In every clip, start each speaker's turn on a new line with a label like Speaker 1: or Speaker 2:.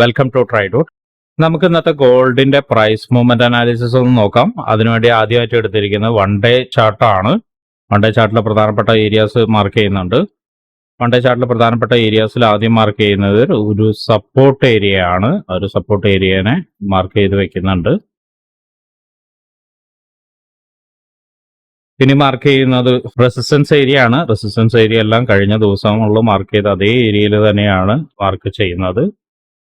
Speaker 1: Welcome to ട്രൈഡൂട്ട് നമുക്ക് ഇന്നത്തെ ഗോൾഡിന്റെ പ്രൈസ് മൂവ്മെന്റ് അനാലിസിസ് ഒന്ന് നോക്കാം. അതിനുവേണ്ടി ആദ്യമായിട്ട് എടുത്തിരിക്കുന്നത് വൺ ഡേ ചാർട്ടാണ് വൺ ഡേ ചാർട്ടിലെ പ്രധാനപ്പെട്ട ഏരിയാസ് മാർക്ക് ചെയ്യുന്നുണ്ട്. വൺ ഡേ ചാർട്ടിലെ പ്രധാനപ്പെട്ട ഏരിയാസിൽ ആദ്യം മാർക്ക് ചെയ്യുന്നത് ഒരു സപ്പോർട്ട് ഏരിയ ആണ്. ഒരു സപ്പോർട്ട് ഏരിയനെ മാർക്ക് ചെയ്ത് വെക്കുന്നുണ്ട്. ഇനി മാർക്ക് ചെയ്യുന്നത് റെസിസ്റ്റൻസ് ഏരിയ ആണ്. റെസിസ്റ്റൻസ് ഏരിയ എല്ലാം കഴിഞ്ഞ ദിവസങ്ങളിൽ മാർക്ക് ചെയ്ത അതേ ഏരിയയിൽ തന്നെയാണ് മാർക്ക് ചെയ്യുന്നത്.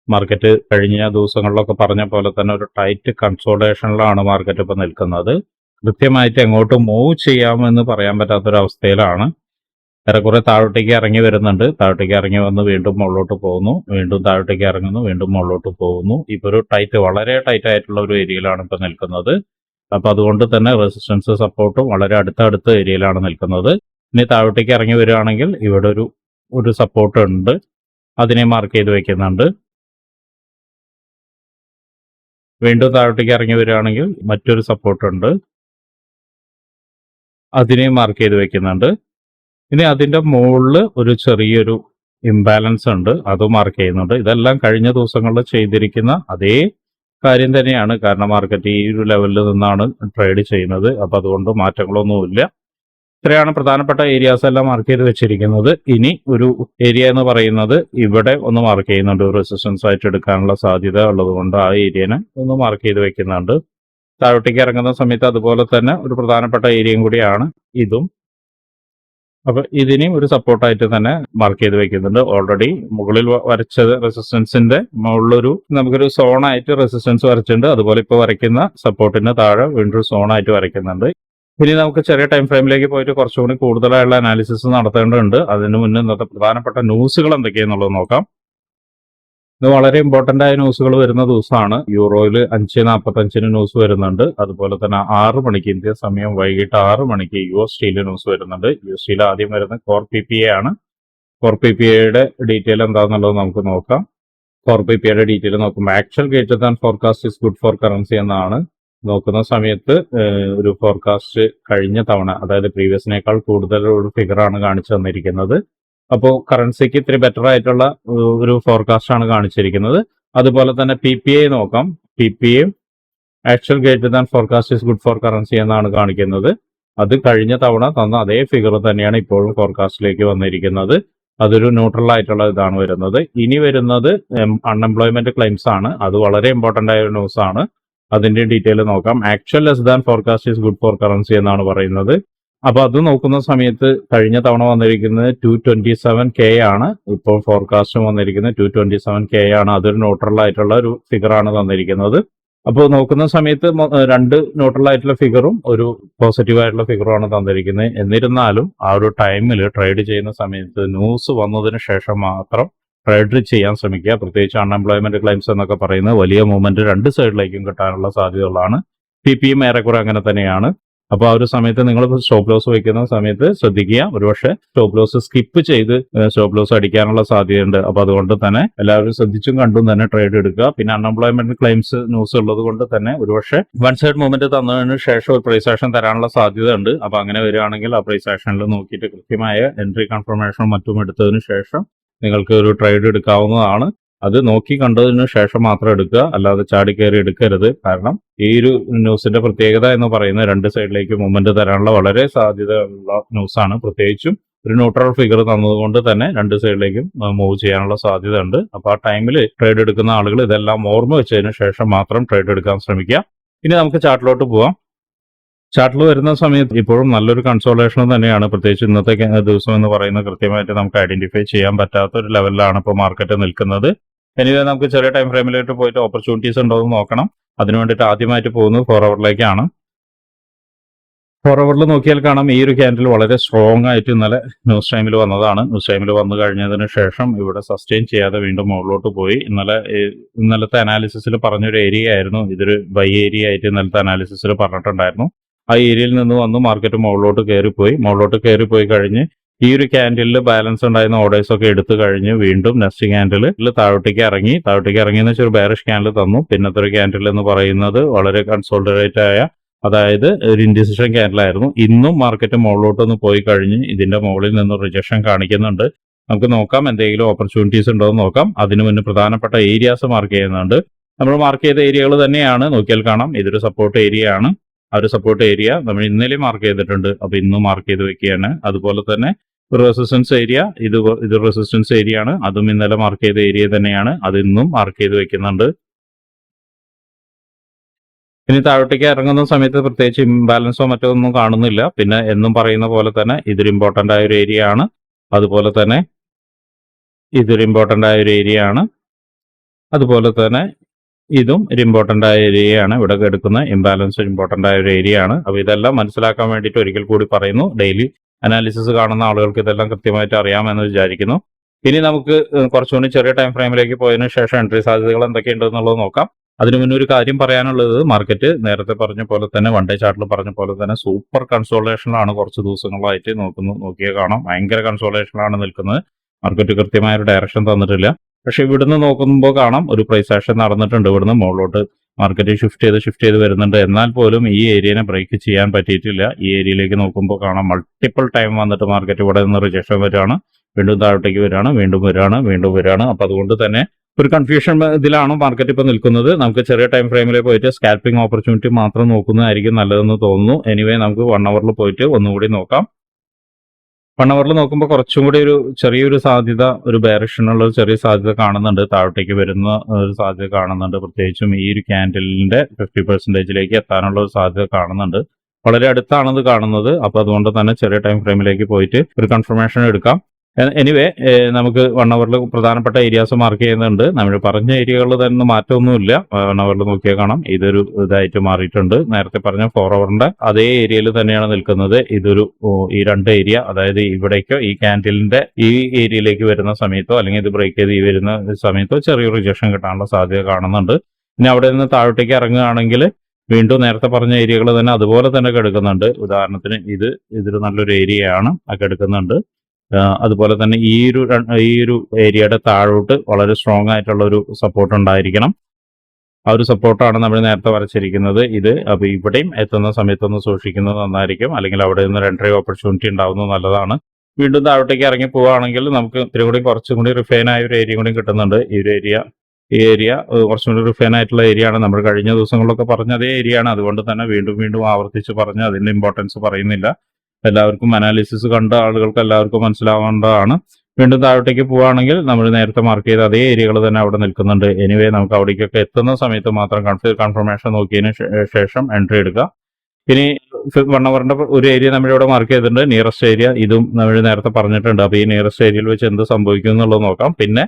Speaker 1: മാർക്കറ്റ് കഴിഞ്ഞ ദിവസങ്ങളിലൊക്കെ പറഞ്ഞ പോലെ തന്നെ ഒരു ടൈറ്റ് കൺസോൾട്ടേഷനിലാണ് മാർക്കറ്റ് ഇപ്പോൾ നിൽക്കുന്നത്. കൃത്യമായിട്ട് എങ്ങോട്ട് മൂവ് ചെയ്യാമെന്ന് പറയാൻ പറ്റാത്തൊരവസ്ഥയിലാണ്. ഏറെക്കുറെ താഴോട്ടേക്ക് ഇറങ്ങി വരുന്നുണ്ട്. താഴോട്ടേക്ക് ഇറങ്ങി വന്ന് വീണ്ടും മുകളിലോട്ട് പോകുന്നു. വീണ്ടും താഴോട്ടേക്ക് ഇറങ്ങുന്നു. വീണ്ടും മുകളിലോട്ട് പോകുന്നു. ഇപ്പോൾ ഒരു ടൈറ്റ് വളരെ ടൈറ്റ് ആയിട്ടുള്ള ഒരു ഏരിയയിലാണ് ഇപ്പോൾ നിൽക്കുന്നത്. അപ്പോൾ അതുകൊണ്ട് തന്നെ റെസിസ്റ്റൻസ് സപ്പോർട്ടും വളരെ അടുത്തടുത്ത ഏരിയയിലാണ് നിൽക്കുന്നത്. ഇനി താഴോട്ടേക്ക് ഇറങ്ങി വരികയാണെങ്കിൽ ഇവിടെ ഒരു ഒരു സപ്പോർട്ട് ഉണ്ട്. അതിനെ മാർക്ക് ചെയ്ത് വെക്കുന്നുണ്ട്. വീണ്ടും താഴോട്ടേക്ക് ഇറങ്ങി വരികയാണെങ്കിൽ മറ്റൊരു സപ്പോർട്ടുണ്ട് അതിനെ മാർക്ക് ചെയ്ത് വെക്കുന്നുണ്ട്. ഇനി അതിന്റെ മുകളിൽ ഒരു ചെറിയൊരു ഇംബാലൻസ് ഉണ്ട്. അത് മാർക്ക് ചെയ്യുന്നുണ്ട്. ഇതെല്ലാം കഴിഞ്ഞ ദിവസങ്ങളിൽ ചെയ്തിരിക്കുന്ന അതേ കാര്യം തന്നെയാണ്. കാരണം മാർക്കറ്റ് ഈ ഒരു ലെവലിൽ നിന്നാണ് ട്രേഡ് ചെയ്യുന്നത്. അപ്പം അതുകൊണ്ട് മാറ്റങ്ങളൊന്നുമില്ല. ഇത്രയാണ് പ്രധാനപ്പെട്ട ഏരിയാസ് എല്ലാം മാർക്ക് ചെയ്ത് വെച്ചിരിക്കുന്നത്. ഇനി ഒരു ഏരിയ എന്ന് പറയുന്നത് ഇവിടെ ഒന്ന് മാർക്ക് ചെയ്യുന്നുണ്ട്. റെസിസ്റ്റൻസ് ആയിട്ട് എടുക്കാനുള്ള സാധ്യത ഉള്ളതുകൊണ്ട് ആ ഏരിയനെ ഒന്ന് മാർക്ക് ചെയ്ത് വെക്കുന്നുണ്ട്. താഴോട്ടേക്ക് ഇറങ്ങുന്ന സമയത്ത് അതുപോലെ തന്നെ ഒരു പ്രധാനപ്പെട്ട ഏരിയയും കൂടിയാണ് ഇതും. അപ്പൊ ഇതിനെയും ഒരു സപ്പോർട്ടായിട്ട് തന്നെ മാർക്ക് ചെയ്ത് വെക്കുന്നുണ്ട്. ഓൾറെഡി മുകളിൽ വരച്ച വരച്ചത് റെസിസ്റ്റൻസിന്റെ മുകളിലൊരു നമുക്കൊരു സോണായിട്ട് റെസിസ്റ്റൻസ് വരച്ചിട്ടുണ്ട്. അതുപോലെ ഇപ്പോൾ വരയ്ക്കുന്ന സപ്പോർട്ടിന് താഴെ വീണ്ടും സോണായിട്ട് വരയ്ക്കുന്നുണ്ട്. ഇനി നമുക്ക് ചെറിയ ടൈം ഫ്രെയിമിലേക്ക് പോയിട്ട് കുറച്ചുകൂടി കൂടുതലായുള്ള അനാലിസിസ് നടത്തേണ്ടതുണ്ട്. അതിന് മുന്നേ ഇന്നത്തെ പ്രധാനപ്പെട്ട ന്യൂസുകൾ എന്തൊക്കെയാണെന്നുള്ളത് നോക്കാം. ഇത് വളരെ ഇമ്പോർട്ടന്റ് ആയ ന്യൂസുകൾ വരുന്ന ദിവസമാണ്. യൂറോയിൽ അഞ്ച് നാൽപ്പത്തഞ്ചിന് ന്യൂസ് വരുന്നുണ്ട്. അതുപോലെ തന്നെ ആറ് മണിക്ക് ഇന്ത്യ സമയം വൈകിട്ട് ആറ് മണിക്ക് യു എസ് ടിയിൽ ന്യൂസ് വരുന്നുണ്ട്. യു എസ് ടിയിൽ ആദ്യം വരുന്ന കോർ പി പി എ ആണ്. കോർ പി പി എയുടെ ഡീറ്റെയിൽ എന്താണെന്നുള്ളത് നമുക്ക് നോക്കാം. കോർ പി പി എയുടെ ഡീറ്റെയിൽ നോക്കുമ്പോൾ actual greater than forecast is good for currency എന്നാണ്. നോക്കുന്ന സമയത്ത് ഒരു ഫോർകാസ്റ്റ് കഴിഞ്ഞ തവണ അതായത് പ്രീവിയസിനേക്കാൾ കൂടുതൽ ഒരു ഫിഗറാണ് കാണിച്ചു തന്നിരിക്കുന്നത്. അപ്പോൾ കറൻസിക്ക് ഇത്തിരി ബെറ്റർ ആയിട്ടുള്ള ഒരു ഫോർകാസ്റ്റ് ആണ് കാണിച്ചിരിക്കുന്നത്. അതുപോലെ തന്നെ പി പി ഐ നോക്കാം. P P I actual greater than forecast is good for currency എന്നാണ് കാണിക്കുന്നത്. അത് കഴിഞ്ഞ തവണ തന്ന അതേ ഫിഗർ തന്നെയാണ് ഇപ്പോഴും ഫോർകാസ്റ്റിലേക്ക് വന്നിരിക്കുന്നത്. അതൊരു ന്യൂട്രൽ ആയിട്ടുള്ള ഇതാണ് വരുന്നത്. ഇനി വരുന്നത് അൺഎംപ്ലോയ്മെന്റ് ക്ലെയിംസ് ആണ്. അത് വളരെ ഇമ്പോർട്ടന്റ് ആയ ഒരു ന്യൂസ് ആണ്. അതിന്റെ ഡീറ്റെയിൽ നോക്കാം. Actual less than forecast is good for currency എന്നാണ് പറയുന്നത്. അപ്പൊ അത് നോക്കുന്ന സമയത്ത് കഴിഞ്ഞ തവണ വന്നിരിക്കുന്നത് ടു ട്വന്റി സെവൻ കെ ആണ്. ഇപ്പോൾ ഫോർകാസ്റ്റും വന്നിരിക്കുന്നത് ടു ട്വന്റി സെവൻ കെ ആണ്. അതൊരു ന്യൂട്രൽ ആയിട്ടുള്ള ഒരു ഫിഗറാണ് തന്നിരിക്കുന്നത്. അപ്പോൾ നോക്കുന്ന സമയത്ത് രണ്ട് ന്യൂട്രൽ ആയിട്ടുള്ള ഫിഗറും ഒരു പോസിറ്റീവ് ആയിട്ടുള്ള ഫിഗറും ആണ് തന്നിരിക്കുന്നത്. എന്നിരുന്നാലും ആ ഒരു ടൈമിൽ ട്രേഡ് ചെയ്യുന്ന സമയത്ത് ന്യൂസ് വന്നതിന് ശേഷം മാത്രം ട്രേഡ് ചെയ്യാൻ ശ്രമിക്കുക. പ്രത്യേകിച്ച് അൺഎംപ്ലോയ്മെന്റ് ക്ലെയിംസ് എന്നൊക്കെ പറയുന്ന വലിയ മൂവ്മെന്റ് രണ്ട് സൈഡിലേക്കും കിട്ടാനുള്ള സാധ്യതകളാണ് പി പിയും ഏറെക്കുറെ അങ്ങനെ തന്നെയാണ്. അപ്പോൾ ആ ഒരു സമയത്ത് നിങ്ങൾ സ്റ്റോപ്പ് ലോസ് വയ്ക്കുന്ന സമയത്ത് ശ്രദ്ധിക്കുക. ഒരുപക്ഷെ സ്റ്റോപ്പ് ലോസ് സ്കിപ്പ് ചെയ്ത് സ്റ്റോപ്പ് ലോസ് അടിക്കാനുള്ള സാധ്യതയുണ്ട്. അപ്പോൾ അതുകൊണ്ട് തന്നെ എല്ലാവരും ശ്രദ്ധിച്ചും കണ്ടും തന്നെ ട്രേഡ് എടുക്കുക. പിന്നെ അൺഎംപ്ലോയ്മെന്റ് ക്ലെയിംസ് ന്യൂസ് ഉള്ളത് കൊണ്ട് തന്നെ ഒരുപക്ഷെ വൺ സൈഡ് മൂവ്മെന്റ് തന്നതിന് ശേഷം ഒരു പ്രൈസ് ആക്ഷൻ തരാനുള്ള സാധ്യത ഉണ്ട് അപ്പൊ അങ്ങനെ വരികയാണെങ്കിൽ ആ പ്രൈസ് ആക്ഷനിൽ നോക്കിയിട്ട് കൃത്യമായ എൻട്രി കൺഫർമേഷനും മറ്റും എടുത്തതിന് ശേഷം നിങ്ങൾക്ക് ഒരു ട്രേഡ് എടുക്കാവുന്നതാണ്. അത് നോക്കി കണ്ടതിന് ശേഷം മാത്രം എടുക്കുക. അല്ലാതെ ചാടി കയറി എടുക്കരുത്. കാരണം ഈ ഒരു ന്യൂസിന്റെ പ്രത്യേകത എന്ന് പറയുന്നത് രണ്ട് സൈഡിലേക്ക് മൂവ്മെന്റ് തരാനുള്ള വളരെ സാധ്യത ഉള്ള ന്യൂസാണ്. പ്രത്യേകിച്ചും ഒരു ന്യൂട്രൽ ഫിഗർ തന്നതുകൊണ്ട് തന്നെ രണ്ട് സൈഡിലേക്കും മൂവ് ചെയ്യാനുള്ള സാധ്യത ഉണ്ട് അപ്പൊ ആ ടൈമിൽ ട്രേഡ് എടുക്കുന്ന ആളുകൾ ഇതെല്ലാം ഓർമ്മ വെച്ചതിന് ശേഷം മാത്രം ട്രേഡ് എടുക്കാൻ ശ്രമിക്കുക. ഇനി നമുക്ക് ചാർട്ടിലോട്ട് പോവാം. ചാർട്ടിൽ വരുന്ന സമയത്ത് ഇപ്പോഴും നല്ലൊരു കൺസോളേഷൻ തന്നെയാണ്. പ്രത്യേകിച്ച് ഇന്നത്തെ ദിവസം എന്ന് പറയുന്ന കൃത്യമായിട്ട് നമുക്ക് ഐഡന്റിഫൈ ചെയ്യാൻ പറ്റാത്ത ഒരു ലെവലിലാണ് ഇപ്പോൾ മാർക്കറ്റ് നിൽക്കുന്നത്. എനിവേ നമുക്ക് ചെറിയ ടൈം ഫ്രെയിമിലേക്ക് പോയിട്ട് ഓപ്പർച്യൂണിറ്റീസ് ഉണ്ടോ എന്ന് നോക്കണം. അതിനു വേണ്ടിയിട്ട് ആദ്യമായിട്ട് പോകുന്നത് ഫോർ അവറിലേക്കാണ് ഫോർ അവറിൽ നോക്കിയാൽ കാണാം. ഈ ഒരു ക്യാൻഡിൽ വളരെ സ്ട്രോങ് ആയിട്ട് ഇന്നലെ ന്യൂസ് ടൈമിൽ വന്നതാണ്. ന്യൂസ് ടൈമിൽ വന്നു കഴിഞ്ഞതിന് ശേഷം ഇവിടെ സസ്റ്റെയിൻ ചെയ്യാതെ വീണ്ടും മുകളിലോട്ട് പോയി. ഇന്നലെ ഇന്നലത്തെ അനാലിസിസിൽ പറഞ്ഞൊരു ഏരിയ ആയിരുന്നു. ഇതൊരു ബൈ ഏരിയ ആയിട്ട് ഇന്നലത്തെ അനാലിസിസിൽ പറഞ്ഞിട്ടുണ്ടായിരുന്നു. ആ ഏരിയയിൽ നിന്ന് വന്ന് മാർക്കറ്റ് മുകളിലോട്ട് കയറിപ്പോയി. മുകളിലോട്ട് കയറിപ്പോയി കഴിഞ്ഞ് ഈ ഒരു ക്യാൻഡിലിൽ ബാലൻസ് ഉണ്ടായിരുന്ന ഓർഡേഴ്സ് ഒക്കെ എടുത്തു കഴിഞ്ഞ് വീണ്ടും നെക്സ്റ്റ് ക്യാൻഡിൽ താഴോട്ടേക്ക് ഇറങ്ങി. താഴോട്ടേക്ക് ഇറങ്ങി എന്ന് വെച്ചാൽ ഒരു ബാരിഷ് ക്യാൻഡിൽ തന്നു. പിന്നത്തെ ഒരു ക്യാൻഡിൽ എന്ന് പറയുന്നത് വളരെ കൺസോൾഡറേറ്റ് ആയ അതായത് ഒരു ഇൻഡിസിഷൻ ക്യാൻഡിലായിരുന്നു ഇന്നും മാർക്കറ്റ് മുകളിലോട്ടൊന്ന് പോയി കഴിഞ്ഞ് ഇതിന്റെ മുകളിൽ നിന്ന് റിജക്ഷൻ കാണിക്കുന്നുണ്ട്. നമുക്ക് നോക്കാം എന്തെങ്കിലും ഓപ്പർച്യൂണിറ്റീസ് ഉണ്ടോ എന്ന് നോക്കാം. അതിനു മുന്നേ പ്രധാനപ്പെട്ട ഏരിയാസ് മാർക്ക് ചെയ്യുന്നുണ്ട്. നമ്മൾ മാർക്ക് ചെയ്ത ഏരിയകൾ തന്നെയാണ്. നോക്കിയാൽ കാണാം. ഇതൊരു സപ്പോർട്ട് ഏരിയ ആണ്. ആ ഒരു സപ്പോർട്ട് ഏരിയ നമ്മൾ ഇന്നലെ മാർക്ക് ചെയ്തിട്ടുണ്ട്. അപ്പൊ ഇന്നും മാർക്ക് ചെയ്ത് വെക്കുകയാണ്. അതുപോലെ തന്നെ റെസിസ്റ്റൻസ് ഏരിയ ഇത് ഇത് റെസിസ്റ്റൻസ് ഏരിയ ആണ്. അതും ഇന്നലെ മാർക്ക് ചെയ്ത ഏരിയ തന്നെയാണ്. അത് ഇന്നും മാർക്ക് ചെയ്ത് വെക്കുന്നുണ്ട്. ഇനി താഴോട്ടേക്ക് ഇറങ്ങുന്ന സമയത്ത് പ്രത്യേകിച്ച് ഇംബാലൻസോ മറ്റോ ഒന്നും കാണുന്നില്ല. പിന്നെ എന്നും പറയുന്ന പോലെ തന്നെ ഇതൊരു ഇമ്പോർട്ടന്റ് ആയ ഒരു ഏരിയ ആണ്. അതുപോലെ തന്നെ ഇതൊരു ഇമ്പോർട്ടന്റ് ആയ ഒരു ഏരിയ ആണ്. അതുപോലെ തന്നെ ഇതും ഒരു ഇമ്പോർട്ടന്റ് ആയ ഏരിയയാണ് ഇവിടെ എടുക്കുന്ന ഇംബാലൻസ് ഇമ്പോർട്ടന്റ് ആയ ഒരു ഏരിയ ആണ്. അപ്പൊ ഇതെല്ലാം മനസ്സിലാക്കാൻ വേണ്ടിയിട്ട് ഒരിക്കൽ കൂടി പറയുന്നു. ഡെയിലി അനാലിസിസ് കാണുന്ന ആളുകൾക്ക് ഇതെല്ലാം കൃത്യമായിട്ട് അറിയാമെന്ന് വിചാരിക്കുന്നു. ഇനി നമുക്ക് കുറച്ചുകൂടി ചെറിയ ടൈം ഫ്രെയിമിലേക്ക് പോയതിനു ശേഷം എൻട്രി സാധ്യതകൾ എന്തൊക്കെയുണ്ടെന്നുള്ളത് നോക്കാം. അതിനു മുന്നേ ഒരു കാര്യം പറയാനുള്ളത് മാർക്കറ്റ് നേരത്തെ പറഞ്ഞ പോലെ തന്നെ വൺ ഡേ ചാർട്ടിൽ പറഞ്ഞ പോലെ തന്നെ സൂപ്പർ കൺസോളേഷനിലാണ് കുറച്ച് ദിവസങ്ങളായിട്ട് നോക്കുന്നു നോക്കിയേ കാണാം. ഭയങ്കര കൺസോളേഷനിലാണ് നിൽക്കുന്നത്. മാർക്കറ്റ് കൃത്യമായ ഒരു ഡയറക്ഷൻ തന്നിട്ടില്ല. പക്ഷെ ഇവിടുന്ന് നോക്കുമ്പോൾ കാണാം ഒരു പ്രൈസ് ആക്ഷൻ നടന്നിട്ടുണ്ട്. ഇവിടുന്ന് മുകളിലോട്ട് മാർക്കറ്റ് ഷിഫ്റ്റ് ചെയ്ത് ഷിഫ്റ്റ് ചെയ്ത് വരുന്നുണ്ട്. എന്നാൽ പോലും ഈ ഏരിയനെ ബ്രേക്ക് ചെയ്യാൻ പറ്റിയിട്ടില്ല. ഈ ഏരിയയിലേക്ക് നോക്കുമ്പോൾ കാണാം മൾട്ടിപ്പിൾ ടൈം വന്നിട്ട് മാർക്കറ്റ് ഇവിടെ നിന്ന് റിജക്ഷൻ വരികയാണ് വീണ്ടും താഴോട്ടേക്ക് വരികയാണ് വീണ്ടും വരികയാണ് വീണ്ടും വരികയാണ് അപ്പൊ അതുകൊണ്ട് തന്നെ ഒരു കൺഫ്യൂഷൻ ഇതിലാണ് മാർക്കറ്റ് ഇപ്പോൾ നിൽക്കുന്നത്. നമുക്ക് ചെറിയ ടൈം ഫ്രെയിമിൽ പോയിട്ട് സ്കാൽപ്പിംഗ് ഓപ്പർച്യൂണിറ്റി മാത്രം നോക്കുന്നതായിരിക്കും നല്ലതെന്ന് തോന്നുന്നു. എനിവേ നമുക്ക് വൺ അവറിൽ പോയിട്ട് ഒന്നുകൂടി നോക്കാം. വൺ നോക്കുമ്പോൾ കുറച്ചും കൂടി ഒരു ചെറിയൊരു സാധ്യത ഒരു ഡയറക്ഷനുള്ള ഒരു ചെറിയ സാധ്യത കാണുന്നുണ്ട്. താഴോട്ടേക്ക് വരുന്ന ഒരു സാധ്യത കാണുന്നുണ്ട്. പ്രത്യേകിച്ചും ഈ ഒരു ക്യാൻഡലിന്റെ ഫിഫ്റ്റി പെർസെന്റേജിലേക്ക് എത്താനുള്ള ഒരു സാധ്യത കാണുന്നുണ്ട്. വളരെ അടുത്താണത് കാണുന്നത്. അപ്പൊ അതുകൊണ്ട് തന്നെ ചെറിയ ടൈം ഫ്രെയിമിലേക്ക് പോയിട്ട് ഒരു കൺഫർമേഷൻ എടുക്കാം. എനിവേ നമുക്ക് വൺ അവറിൽ പ്രധാനപ്പെട്ട ഏരിയാസ് മാർക്ക് ചെയ്യുന്നുണ്ട്. നമ്മൾ പറഞ്ഞ ഏരിയകളിൽ തന്നെ മാറ്റമൊന്നുമില്ല. വൺ അവറിൽ നോക്കിയാൽ കാണാം. ഇതൊരു ഇതായിട്ട് മാറിയിട്ടുണ്ട്. നേരത്തെ പറഞ്ഞ ഫോർ അവറിന്റെ അതേ ഏരിയയിൽ തന്നെയാണ് നിൽക്കുന്നത്. ഇതൊരു ഈ രണ്ട് ഏരിയ അതായത് ഇവിടേക്കോ ഈ ക്യാൻഡിലിന്റെ ഈ ഏരിയയിലേക്ക് വരുന്ന സമയത്തോ അല്ലെങ്കിൽ ഇത് ബ്രേക്ക് ചെയ്ത് ഈ വരുന്ന സമയത്തോ ചെറിയ റിജക്ഷൻ കിട്ടാനുള്ള സാധ്യത കാണുന്നുണ്ട്. ഇനി അവിടെ നിന്ന് താഴോട്ടേക്ക് ഇറങ്ങുകയാണെങ്കിൽ വീണ്ടും നേരത്തെ പറഞ്ഞ ഏരിയകൾ തന്നെ അതുപോലെ തന്നെ കിടക്കുന്നുണ്ട്. ഉദാഹരണത്തിന് ഇത് ഇതൊരു നല്ലൊരു ഏരിയയാണ് ആ കിടക്കുന്നുണ്ട് അതുപോലെ തന്നെ ഈ ഒരു ഈ ഒരു ഏരിയയുടെ താഴോട്ട് വളരെ സ്ട്രോങ് ആയിട്ടുള്ള ഒരു സപ്പോർട്ട് ഉണ്ടായിരിക്കണം. ആ ഒരു സപ്പോർട്ടാണ് നമ്മൾ നേരത്തെ വരച്ചിരിക്കുന്നത്. ഇത് അപ്പൊ ഇവിടെയും എത്തുന്ന സമയത്തൊന്ന് സൂക്ഷിക്കുന്നത് നന്നായിരിക്കും. അല്ലെങ്കിൽ അവിടെ നിന്ന് എൻട്രി ഓപ്പർച്യൂണിറ്റി ഉണ്ടാവുന്നത് നല്ലതാണ്. വീണ്ടും താഴോട്ടേക്ക് ഇറങ്ങി പോവുകയാണെങ്കിൽ നമുക്ക് ഇത്തിരി കൂടി കുറച്ചും കൂടി റിഫൈൻ ആയ ഒരു ഏരിയ കൂടി കിട്ടുന്നുണ്ട്. ഈ ഒരു ഏരിയ ഈ ഏരിയ കുറച്ചും കൂടി റിഫൈൻ ആയിട്ടുള്ള ഏരിയ ആണ്. നമ്മൾ കഴിഞ്ഞ ദിവസങ്ങളിലൊക്കെ പറഞ്ഞ അതേ ഏരിയ ആണ്. അതുകൊണ്ട് തന്നെ വീണ്ടും വീണ്ടും ആവർത്തിച്ച് പറഞ്ഞ് അതിന്റെ ഇമ്പോർട്ടൻസ് പറയുന്നില്ല. എല്ലാവർക്കും അനാലിസിസ് കണ്ട ആളുകൾക്ക് എല്ലാവർക്കും മനസ്സിലാവേണ്ടതാണ്. വീണ്ടും താഴോട്ടേക്ക് പോവുകയാണെങ്കിൽ നമ്മൾ നേരത്തെ മാർക്ക് ചെയ്ത അതേ ഏരിയകൾ തന്നെ അവിടെ നിൽക്കുന്നുണ്ട്. എനിവേ നമുക്ക് അവിടേക്കൊക്കെ എത്തുന്ന സമയത്ത് മാത്രം കൺഫർമേഷൻ നോക്കിയതിന് ശേഷം എൻട്രി എടുക്കുക ഇനി വൺ അവറിന്റെ ഒരു ഏരിയ നമ്മൾ ഇവിടെ മാർക്ക് ചെയ്തിട്ടുണ്ട്. നിയറസ്റ്റ് ഏരിയ ഇതും നമ്മൾ നേരത്തെ പറഞ്ഞിട്ടുണ്ട്. അപ്പൊ ഈ നിയറസ്റ്റ് ഏരിയയിൽ വെച്ച് എന്ത് സംഭവിക്കും എന്നുള്ളത് നോക്കാം. പിന്നെ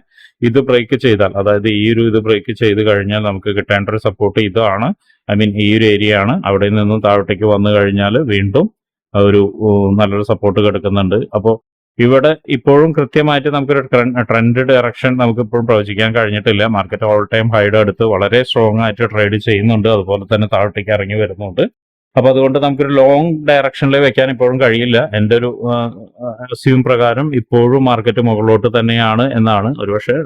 Speaker 1: ഇത് ബ്രേക്ക് ചെയ്താൽ അതായത് ഈ ഒരു ഇത് ബ്രേക്ക് ചെയ്ത് കഴിഞ്ഞാൽ നമുക്ക് കിട്ടേണ്ട ഒരു സപ്പോർട്ട് ഇതാണ്. ഐ മീൻ ഈ ഒരു ഏരിയ ആണ്. അവിടെ നിന്നും താഴോട്ടേക്ക് വന്നു കഴിഞ്ഞാൽ വീണ്ടും ഒരു നല്ലൊരു സപ്പോർട്ട് കിടക്കുന്നുണ്ട്. അപ്പോൾ ഇവിടെ ഇപ്പോഴും കൃത്യമായിട്ട് നമുക്കൊരു ട്രെൻഡ് ഡയറക്ഷൻ നമുക്ക് ഇപ്പോഴും പ്രവചിക്കാൻ കഴിഞ്ഞിട്ടില്ല. മാർക്കറ്റ് ഓൾ ടൈം ഹൈഡ് എടുത്ത് വളരെ സ്ട്രോങ് ആയിട്ട് ട്രേഡ് ചെയ്യുന്നുണ്ട്. അതുപോലെ തന്നെ താഴോട്ടേക്ക് ഇറങ്ങി വരുന്നുണ്ട്. അപ്പൊ അതുകൊണ്ട് നമുക്കൊരു ലോങ് ഡയറക്ഷനിൽ വെക്കാൻ ഇപ്പോഴും കഴിയില്ല. എന്റെ ഒരു അസ്യൂം പ്രകാരം ഇപ്പോഴും മാർക്കറ്റ് മുകളിലോട്ട് തന്നെയാണ് എന്നാണ്. ഒരുപക്ഷെ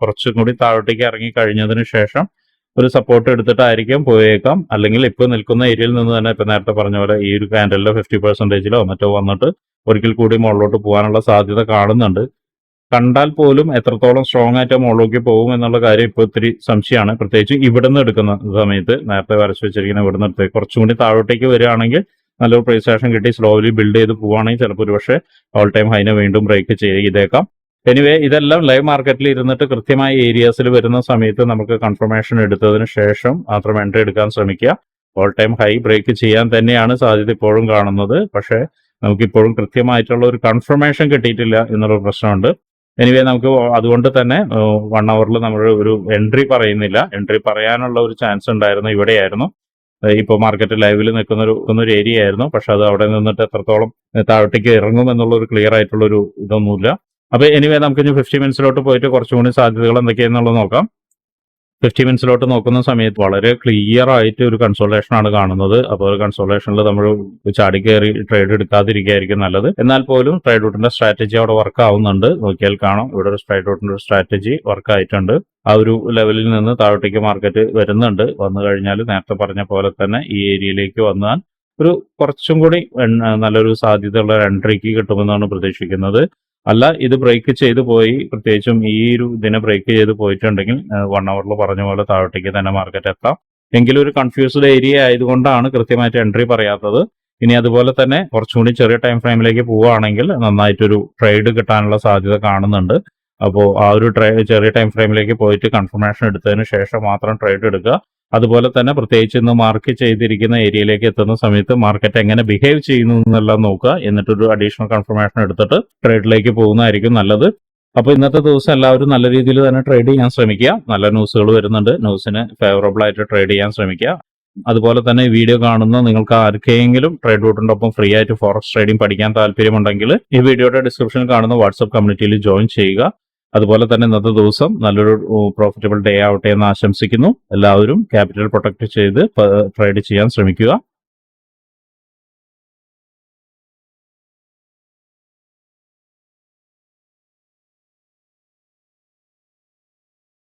Speaker 1: കുറച്ചും കൂടി താഴോട്ടേക്ക് ഇറങ്ങി കഴിഞ്ഞതിന് ശേഷം ഒരു സപ്പോർട്ട് എടുത്തിട്ടായിരിക്കും പോയേക്കാം. അല്ലെങ്കിൽ ഇപ്പൊ നിൽക്കുന്ന ഏരിയയിൽ നിന്ന് തന്നെ ഇപ്പൊ നേരത്തെ പറഞ്ഞ പോലെ ഈ ഒരു കാൻഡലിലോ ഫിഫ്റ്റി പെർസെന്റേജിലോ മറ്റോ വന്നിട്ട് ഒരിക്കൽ കൂടി മുകളിലോട്ട് പോകാനുള്ള സാധ്യത കാണുന്നുണ്ട്. കണ്ടാൽ പോലും എത്രത്തോളം സ്ട്രോങ് ആയിട്ട് മുകളിലേക്ക് പോകും എന്നുള്ള കാര്യം ഇപ്പോൾ ഒത്തിരി സംശയമാണ്. പ്രത്യേകിച്ച് ഇവിടുന്ന് എടുക്കുന്ന സമയത്ത് നേരത്തെ വരച്ചു വെച്ചിരിക്കുന്ന ഇവിടുന്ന് എടുത്ത് കുറച്ചും കൂടി താഴോട്ടേക്ക് വരികയാണെങ്കിൽ നല്ലൊരു പ്രൈസ് കിട്ടി സ്ലോലി ബിൽഡ് ചെയ്ത് പോവുകയാണെങ്കിൽ ചിലപ്പോൾ ഒരുപക്ഷെ ഓൾ ടൈം ഹൈനെ വീണ്ടും ബ്രേക്ക് ചെയ്തേക്കാം. എനിവേ ഇതെല്ലാം ലൈവ് മാർക്കറ്റിൽ ഇരുന്നിട്ട് കൃത്യമായ ഏരിയാസിൽ വരുന്ന സമയത്ത് നമുക്ക് കൺഫർമേഷൻ എടുത്തതിന് ശേഷം മാത്രം എൻട്രി എടുക്കാൻ ശ്രമിക്കുക. ഓൾ ടൈം ഹൈ ബ്രേക്ക് ചെയ്യാൻ തന്നെയാണ് സാധ്യത ഇപ്പോഴും കാണുന്നത്. പക്ഷേ നമുക്കിപ്പോഴും കൃത്യമായിട്ടുള്ള ഒരു കൺഫർമേഷൻ കിട്ടിയിട്ടില്ല എന്നുള്ള പ്രശ്നമുണ്ട്. എനിവേ നമുക്ക് അതുകൊണ്ട് തന്നെ വൺ അവറിൽ നമ്മൾ ഒരു എൻട്രി പറയുന്നില്ല. എൻട്രി പറയാനുള്ള ഒരു ചാൻസ് ഉണ്ടായിരുന്നു ഇവിടെയായിരുന്നു. ഇപ്പോൾ മാർക്കറ്റ് ലൈവിൽ നിൽക്കുന്ന ഒരു നിൽക്കുന്നൊരു ഏരിയ ആയിരുന്നു. പക്ഷെ അത് അവിടെ നിന്നിട്ട് എത്രത്തോളം താഴോട്ടേക്ക് ഇറങ്ങും എന്നുള്ള ഒരു ക്ലിയർ ആയിട്ടുള്ള ഒരു ഇതൊന്നുമില്ല. അപ്പൊ എനിവേ നമുക്ക് ഇനി ഫിഫ്റ്റി മിനിറ്റ്സിലോട്ട് പോയിട്ട് കുറച്ചും കൂടി സാധ്യതകൾ എന്തൊക്കെയാണെന്നുള്ളത് നോക്കാം. ഫിഫ്റ്റി മിനിറ്റ്സിലോട്ട് നോക്കുന്ന സമയത്ത് വളരെ ക്ലിയർ ആയിട്ട് ഒരു കൺസോളേഷൻ ആണ് കാണുന്നത്. അപ്പോൾ ഒരു കൺസോളേഷനിൽ നമ്മൾ ചാടി കയറി ട്രേഡ് എടുക്കാതിരിക്കുകയായിരിക്കും നല്ലത്. എന്നാൽ പോലും ട്രേഡ് റൂട്ടിന്റെ സ്ട്രാറ്റജി അവിടെ വർക്ക് ആവുന്നുണ്ട്. നോക്കിയാൽ കാണാം. ഇവിടെ ഒരു ട്രേഡ് റൂട്ടിന്റെ സ്ട്രാറ്റജി വർക്ക് ആയിട്ടുണ്ട്. ആ ഒരു ലെവലിൽ നിന്ന് താഴോട്ടേക്ക് മാർക്കറ്റ് വരുന്നുണ്ട്. വന്നു കഴിഞ്ഞാൽ നേരത്തെ പറഞ്ഞ പോലെ തന്നെ ഈ ഏരിയയിലേക്ക് വന്നാൽ ഒരു കുറച്ചും കൂടി നല്ലൊരു സാധ്യതയുള്ള ഒരു എൻട്രിക്ക് കിട്ടുമെന്നാണ് പ്രതീക്ഷിക്കുന്നത്. അല്ല ഇത് ബ്രേക്ക് ചെയ്ത് പോയി. പ്രത്യേകിച്ചും ഈ ഒരു ഇതിനെ ബ്രേക്ക് ചെയ്ത് പോയിട്ടുണ്ടെങ്കിൽ വൺ അവറിൽ പറഞ്ഞ പോലെ താഴോട്ടേക്ക് തന്നെ മാർക്കറ്റ് എത്താം. എങ്കിലും ഒരു കൺഫ്യൂസ്ഡ് ഏരിയ ആയതുകൊണ്ടാണ് കൃത്യമായിട്ട് എൻട്രി പറയാത്തത്. ഇനി അതുപോലെ തന്നെ കുറച്ചുകൂടി ചെറിയ ടൈം ഫ്രെയിമിലേക്ക് പോവുകയാണെങ്കിൽ നന്നായിട്ടൊരു ട്രേഡ് കിട്ടാനുള്ള സാധ്യത കാണുന്നുണ്ട്. അപ്പോൾ ആ ഒരു ട്രേ ചെറിയ ടൈം ഫ്രെയിമിലേക്ക് പോയിട്ട് കൺഫർമേഷൻ എടുത്തതിന് ശേഷം മാത്രം ട്രേഡ് എടുക്കുക. അതുപോലെ തന്നെ പ്രത്യേകിച്ച് ഇന്ന് മാർക്ക് ചെയ്തിരിക്കുന്ന ഏരിയയിലേക്ക് എത്തുന്ന സമയത്ത് മാർക്കറ്റ് എങ്ങനെ ബിഹേവ് ചെയ്യുന്നു എന്നെല്ലാം നോക്കുക. എന്നിട്ടൊരു അഡീഷണൽ കൺഫർമേഷൻ എടുത്തിട്ട് ട്രേഡിലേക്ക് പോകുന്നതായിരിക്കും നല്ലത്. അപ്പോൾ ഇന്നത്തെ ദിവസം എല്ലാവരും നല്ല രീതിയിൽ തന്നെ ട്രേഡ് ചെയ്യാൻ ശ്രമിക്കുക. നല്ല ന്യൂസുകൾ വരുന്നുണ്ട്. ന്യൂസിന് ഫേവറബിൾ ആയിട്ട് ട്രേഡ് ചെയ്യാൻ ശ്രമിക്കുക. അതുപോലെ തന്നെ വീഡിയോ കാണുന്ന നിങ്ങൾക്ക് ആർക്കെങ്കിലും ട്രേഡ് റൂട്ടിനൊപ്പം ഫ്രീ ആയിട്ട് ഫോറസ്റ്റ് ട്രേഡിംഗ് പഠിക്കാൻ താല്പര്യമുണ്ടെങ്കിൽ ഈ വീഡിയോയുടെ ഡിസ്ക്രിപ്ഷനിൽ കാണുന്ന വാട്സ്ആപ്പ് കമ്മ്യൂണിറ്റിയിൽ ജോയിൻ ചെയ്യുക. അതുപോലെ തന്നെ ഇന്നത്തെ ദിവസം നല്ലൊരു പ്രോഫിറ്റബിൾ ഡേ ആവട്ടെ എന്ന് ആശംസിക്കുന്നു. എല്ലാവരും ക്യാപിറ്റൽ പ്രൊട്ടക്ട് ചെയ്ത് ട്രേഡ് ചെയ്യാൻ ശ്രമിക്കുക.